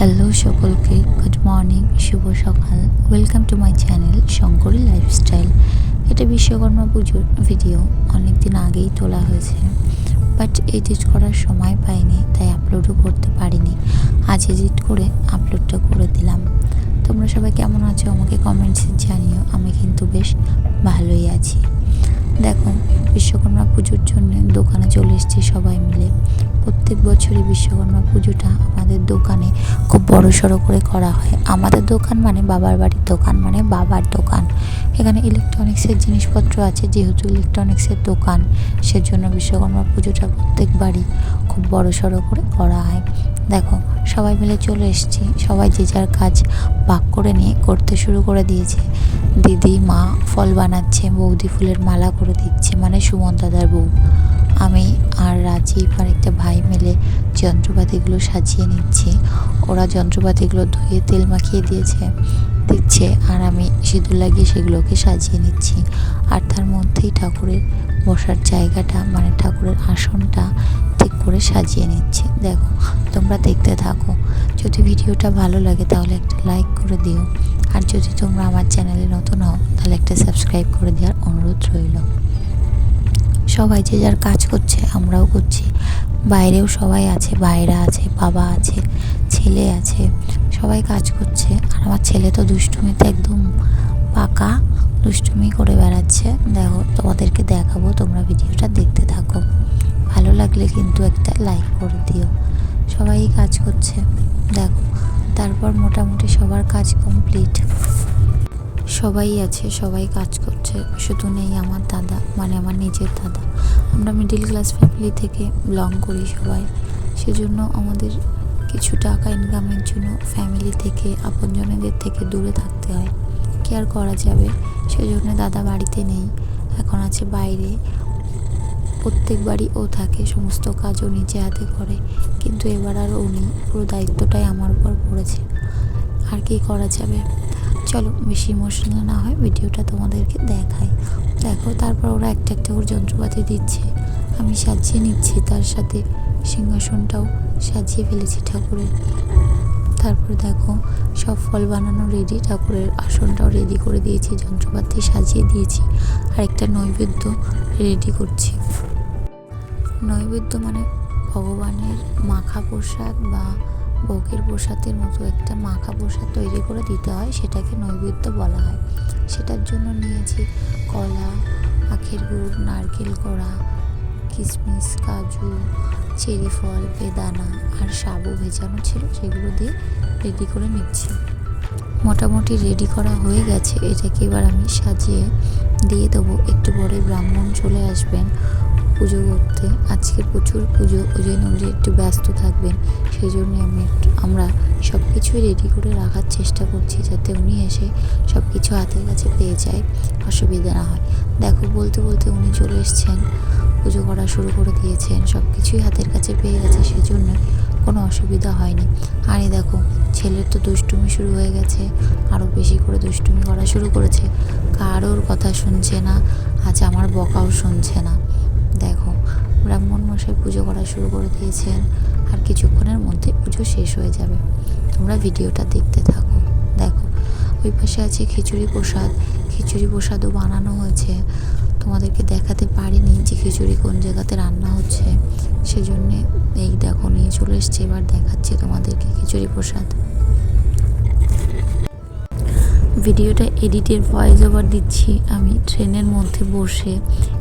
Hello সকলকে good morning শুভ সকাল। Welcome to my channel Shankari lifestyle এটা বিশ্বকর্মা পুজোর ভিডিও অনেক দিন আগেই তোলা হয়েছে। বাট এডিট করার সময় পাইনি, তাই আপলোডও করতে পারিনি। আজ এডিট করে আপলোডটা করে দিলাম। তোমরা সবাই কেমন আছো? আমাকে কমেন্টসে জানিও। আমি কিন্তু বেশ ভালোই আছি। দেখো, বিশ্বকর্মা পুজোর জন্য দোকানে চলে এসেছি সবাই মিলে। প্রত্যেক বছরই বিশ্বকর্মা পুজোটা আমাদের দোকানে খুব বড় সড়ো করে করা হয়। আমাদের দোকান মানে বাবার বাড়ির দোকান মানে বাবার দোকান। এখানে ইলেকট্রনিক্সের জিনিসপত্র আছে, যেহেতু ইলেকট্রনিক্সের দোকান, সেজন্য বিশ্বকর্মা পুজোটা প্রত্যেক বাড়ি খুব বড় সড়ো করে করা হয়। দেখো, সবাই মিলে চলে এসেছি। সবাই যে যার কাজ ভাগ করে নিয়ে করতে শুরু করে দিয়েছে। দিদি, মা ফল বানাচ্ছে, বৌদি ফুলের মালা করে দিচ্ছে মানে সুমন দাদার বউ। আমি আর রাজীব আর একটা ভাই মিলে যন্ত্রপাতিগুলো সাজিয়ে নিচ্ছি। ওরা যন্ত্রপাতিগুলো ধুয়ে তেল মাখিয়ে দিয়েছে, দিচ্ছে, আর আমি সিঁদুর লাগিয়ে সেগুলোকে সাজিয়ে নিচ্ছি। আর তার মধ্যেই ঠাকুরের বসার জায়গাটা মানে ঠাকুরের আসনটা ঠিক করে সাজিয়ে নিচ্ছি। দেখো, তোমরা দেখতে থাকো। যদি ভিডিওটা ভালো লাগে তাহলে একটা লাইক করে দিও। আর যদি তোমরা আমার চ্যানেলে নতুন হও, তাহলে একটা সাবস্ক্রাইব করে দেওয়ার অনুরোধ রইল। সবাই যে যার কাজ করছে, আমরাও করছি। বাইরেও সবাই আছে বাইরা আছে, বাবা আছে, ছেলে আছে, সবাই কাজ করছে। আর আমার ছেলে তো দুষ্টুমিতে একদম পাকা, দুষ্টুমি করে বেড়াচ্ছে। দেখো, তোমাদেরকে দেখাবো, তোমরা ভিডিওটা দেখতে থাকো। ভালো লাগলে কিন্তু একটা লাইক করে দিও। সবাই কাজ করছে। দেখো, তারপর মোটামুটি সবার কাজ কমপ্লিট সবাই আছে, সবাই কাজ করছে। শুধু নেই আমার দাদা মানে আমার নিজের দাদা। আমরা মিডিল ক্লাস ফ্যামিলি থেকে বিলং করি সবাই। সেজন্য আমাদের কিছু টাকা ইনকামের জন্য ফ্যামিলি থেকে, আপনজনেদের থেকে দূরে থাকতে হয়। কি আর করা যাবে? সেজন্য দাদা বাড়িতে নেই। এখন আছে বাইরে। প্রত্যেকবারই ও থাকে, সমস্ত কাজও নিজে হাতে করে। কিন্তু এবার আর নেই, পুরো দায়িত্বটাই আমার উপর পড়েছে। আর কি করা যাবে? চলো, বেশি ইমোশনাল না হয়, ভিডিওটা তোমাদেরকে দেখাই। দেখো, তারপর ওরা একটা একটা করে যন্ত্রপাতি দিচ্ছে। আমি সাজিয়ে নিচ্ছি, তার সাথে সিংহাসনটাও সাজিয়ে ফেলেছি ঠাকুরের। তারপর দেখো, সব ফল বানানো রেডি ঠাকুরের আসনটাও রেডি করে দিয়েছি, যন্ত্রপাতি সাজিয়ে দিয়েছি আর একটা নৈবেদ্য রেডি করছি। নৈবেদ্য মানে ভগবানের মাখা প্রসাদ বা ভোগের প্রসাদের মতো একটা মাখা প্রসাদ তৈরি করে দিতে হয়, সেটাকে নৈবেদ্য বলা হয়। সেটার জন্য নিয়েছি কলা, আখের গুড়, নারকেল কড়া, কিশমিশ, কাজু চেরি ফল, বেদানা আর সাবু ভেজানো ছিল সেগুলো দিয়ে রেডি করে নিচ্ছি। মোটামুটি রেডি করা হয়ে গেছে, এটাকে এবার আমি সাজিয়ে দিয়ে দেবো। একটু পরে ব্রাহ্মণ চলে আসবেন পুজো করতে। আজকে প্রচুর পুজো, ওই জন্য উনি একটু ব্যস্ত থাকবেন। সেই জন্য আমি একটু, আমরা সব কিছুই রেডি করে রাখার চেষ্টা করছি, যাতে উনি এসে সব কিছু হাতের কাছে পেয়ে যায়, অসুবিধা না হয়। দেখো, বলতে বলতে উনি চলে এসছেন। পুজো করা শুরু করে দিয়েছেন। সব কিছুই হাতের কাছে পেয়ে গেছে সেই জন্য কোনো অসুবিধা হয়নি। আর দেখো, ছেলের তো দুষ্টুমি শুরু হয়ে গেছে আরও বেশি করে দুষ্টুমি করা শুরু করেছে। কারোর কথা শুনছে না, আজ আমার বকাও শুনছে না। দেখো, ব্রাহ্মণ মশাই পুজো করা শুরু করে দিয়েছেন, আর কিছুক্ষণের মধ্যে পুজো শেষ হয়ে যাবে। তোমরা ভিডিওটা দেখতে থাকো। দেখো, ওই পাশে আছে খিচুড়ি প্রসাদ। খিচুড়ি প্রসাদও বানানো হয়েছে। তোমাদেরকে দেখাতে পারিনি যে খিচুড়ি কোন জায়গাতে রান্না হচ্ছে। সেজন্যে এই দেখো, নিয়ে চলে এসছে, এবার দেখাচ্ছি তোমাদেরকে খিচুড়ি প্রসাদ। ভিডিওটা এডিটের ভয়েস ওভার দিচ্ছি। আমি ট্রেনের মধ্যে বসে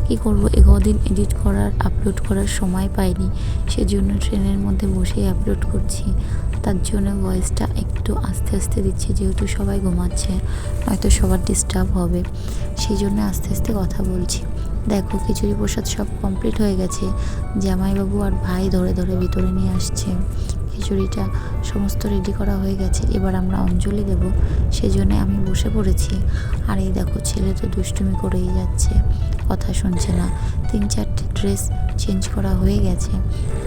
কি করব একদিন এডিট করার, আপলোড করার সময় পাইনি। সেজন্য ট্রেনের মধ্যে বসেই আপলোড করছি। তার জন্য ভয়েসটা একটু আস্তে আস্তে দিচ্ছে, যেহেতু সবাই ঘুমাচ্ছে, নয়তো সবার ডিস্টার্ব হবে। সেই জন্য আস্তে আস্তে কথা বলছি। দেখো, খিচুড়ি প্রসাদ সব কমপ্লিট হয়ে গেছে। জামাইবাবু আর ভাই ধরে ধরে ভিতরে নিয়ে আসছে। খিচুড়িটা সমস্ত রেডি করা হয়ে গেছে। এবার আমরা অঞ্জলি দেব। সেই জন্য আমি বসে পড়েছি। আর এই দেখো, ছেলে তো দুষ্টুমি করেই যাচ্ছে। কথা শুনছে না। তিন চারটে ড্রেস চেঞ্জ করা হয়ে গেছে।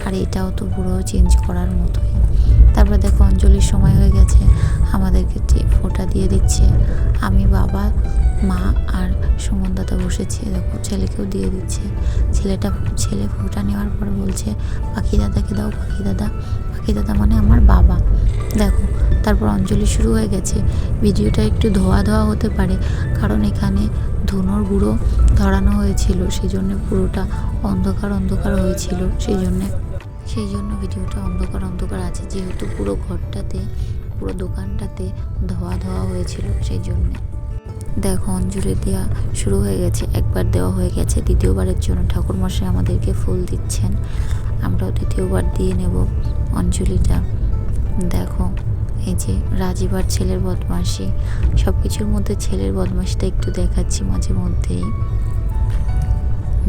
আর এটাও তো পুরো চেঞ্জ করার মতোই। তারপর দেখো অঞ্জলির সময় হয়ে গেছে, আমাদেরকে ফোঁটা দিয়ে দিচ্ছে। আমি বাবা, মা আর সুমন দাদা বসেছে, দেখো ছেলেকেও দিয়ে দিচ্ছে। ছেলেটা, ছেলে ফোঁটা নেওয়ার পর বলছে, পাখি দাদাকে দাও, পাখি দাদা পাখি দাদা মানে আমার বাবা। দেখো, তারপর অঞ্জলি শুরু হয়ে গেছে। ভিডিওটা একটু ধোয়া ধোয়া হতে পারে, কারণ এখানে ধুনোর গুঁড়ো ধরানো হয়েছিল সেই জন্য পুরোটা অন্ধকার অন্ধকার হয়েছিল সেই জন্যে সেই জন্য ভিডিওটা অন্ধকার অন্ধকার আছে। যেহেতু পুরো ঘরটাতে, পুরো দোকানটাতে ধোয়া ধোয়া হয়েছিল সেই জন্যে। দেখো, অঞ্জলি দেওয়া শুরু হয়ে গেছে। একবার দেওয়া হয়ে গেছে। দ্বিতীয়বারের জন্য ঠাকুরমশাই আমাদেরকে ফুল দিচ্ছেন। আমরাও দ্বিতীয়বার দিয়ে নেব অঞ্জলিটা। দেখো, এই যে রাজীব আর ছেলের বদমাসি সব কিছুর মধ্যে ছেলের বদমাসিটা একটু দেখাচ্ছি মাঝে মধ্যেই।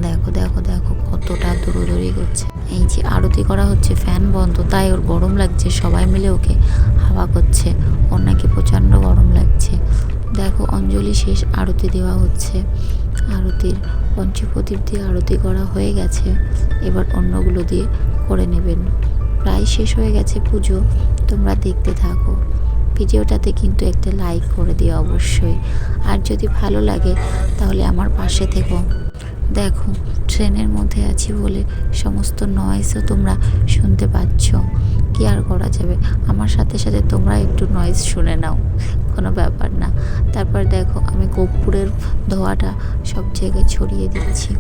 দেখো দেখো দেখো, কতটা দৌড়োদৌড়ি করছে। এই যে আরতি করা হচ্ছে, ফ্যান বন্ধ, তাই ওর গরম লাগছে, সবাই মিলে ওকে হাওয়া করছে। ওর নাকি প্রচণ্ড গরম লাগছে। দেখো, অঞ্জলি শেষ, আরতি দেওয়া হচ্ছে। আরতির পঞ্চপ্রদীপ দিয়ে আরতি করা হয়ে গেছে। এবার অন্যগুলো দিয়ে করে নেবেন। প্রায় শেষ হয়ে গেছে পুজো, তোমরা দেখতে থাকো। ভিডিওটাতে কিন্তু একটা লাইক করে দিও অবশ্যই। আর যদি ভালো লাগে, তাহলে আমার পাশে থেকো। দেখো ট্রেনের মধ্যে আছি বলে সমস্ত নয়েজও তোমরা শুনতে পাচ্ছ। কি আর করা যাবে? আমার সাথে সাথে তোমরা একটু নয়েজ শুনে নাও। কোনো ব্যাপার না। তারপর দেখো, আমি কর্পূরের ধোয়াটা সব জায়গায় ছড়িয়ে দিচ্ছি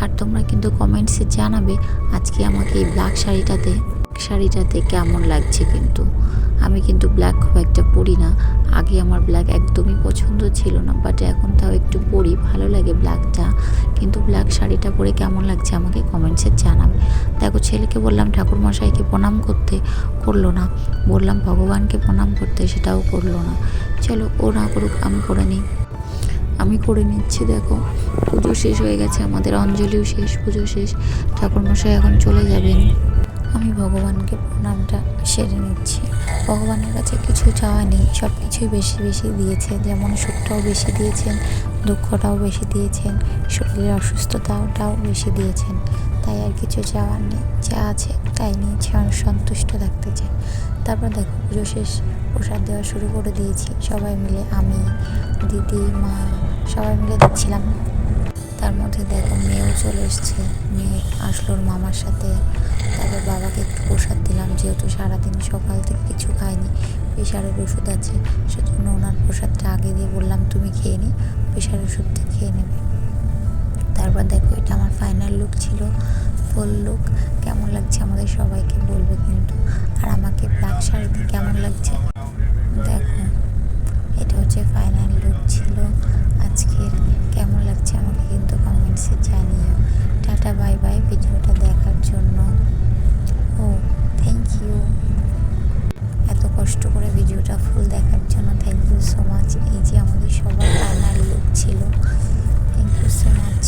আর তোমরা কিন্তু কমেন্টসে জানাবে আজকে আমাকে এই ব্ল্যাক শাড়িটাতে শাড়িটাতে কেমন লাগছে কিন্তু। আমি কিন্তু ব্ল্যাক খুব একটা পরি না। আগে আমার ব্ল্যাক একদমই পছন্দ ছিল না বাট এখন তাও একটু পরি। ভালো লাগে ব্ল্যাকটা কিন্তু ব্ল্যাক শাড়িটা পরে কেমন লাগছে আমাকে কমেন্টসে জানাবে। দেখো, ছেলেকে বললাম ঠাকুর মশাইকে প্রণাম করতে করল না। বললাম, ভগবানকে প্রণাম করতে সেটাও করল না। চলো, ও না করুক, আমি করে নিই। আমি করে নিচ্ছি, দেখো। পুজো শেষ হয়ে গেছে, আমাদের অঞ্জলিও শেষ, পুজো শেষ। ঠাকুরমশাই এখন চলে যাবেন। আমি ভগবানকে প্রণামটা সেরে নিচ্ছি। ভগবানের কাছে কিছু চাওয়া নেই সব কিছুই বেশি বেশি দিয়েছে যেমন সুখটাও বেশি দিয়েছেন, দুঃখটাও বেশি দিয়েছেন, শরীরের অসুস্থতাটাও বেশি দিয়েছেন। তাই আর কিছু চাওয়ার নেই, যা আছে তাই আমি সন্তুষ্ট থাকতে চাই। তারপর দেখো, পুজো শেষ, প্রসাদ দেওয়া শুরু করে দিয়েছি, সবাই মিলে আমি, দিদি, মা, সবাই মিলে দিচ্ছিলাম। তার মধ্যে দেখো চলে এসছে। মেয়ে আসলো মামার সাথে। তারপর বাবাকে একটু প্রসাদ দিলাম, যেহেতু সারাদিন সকাল থেকে কিছু খায়নি প্রেশারের ওষুধ আছে, সেজন্য ওনার প্রসাদটা আগে দিয়ে বললাম, তুমি খেয়ে নি, প্রেশার ওষুধটা খেয়ে নেবে। তারপর দেখো, এটা আমার ফাইনাল লুক ছিল ফুল লুক কেমন লাগছে আমাদের সবাইকে বলবে কিন্তু, আর আমাকে ব্ল্যাক শাড়িতে কেমন লাগছে? দেখো। যে ফাইনাল লুক ছিল, আজকের কেমন লাগছে আমাকে কিন্তু কমেন্টসে জানিও। টাটা বাই বাই ভিডিওটা দেখার জন্য। ও থ্যাংক ইউ এত কষ্ট করে ভিডিওটা ফুল দেখার জন্য থ্যাংক ইউ সো মাচ এই যে আমাদের সবার ফাইনাল লুক ছিল। Thank you so much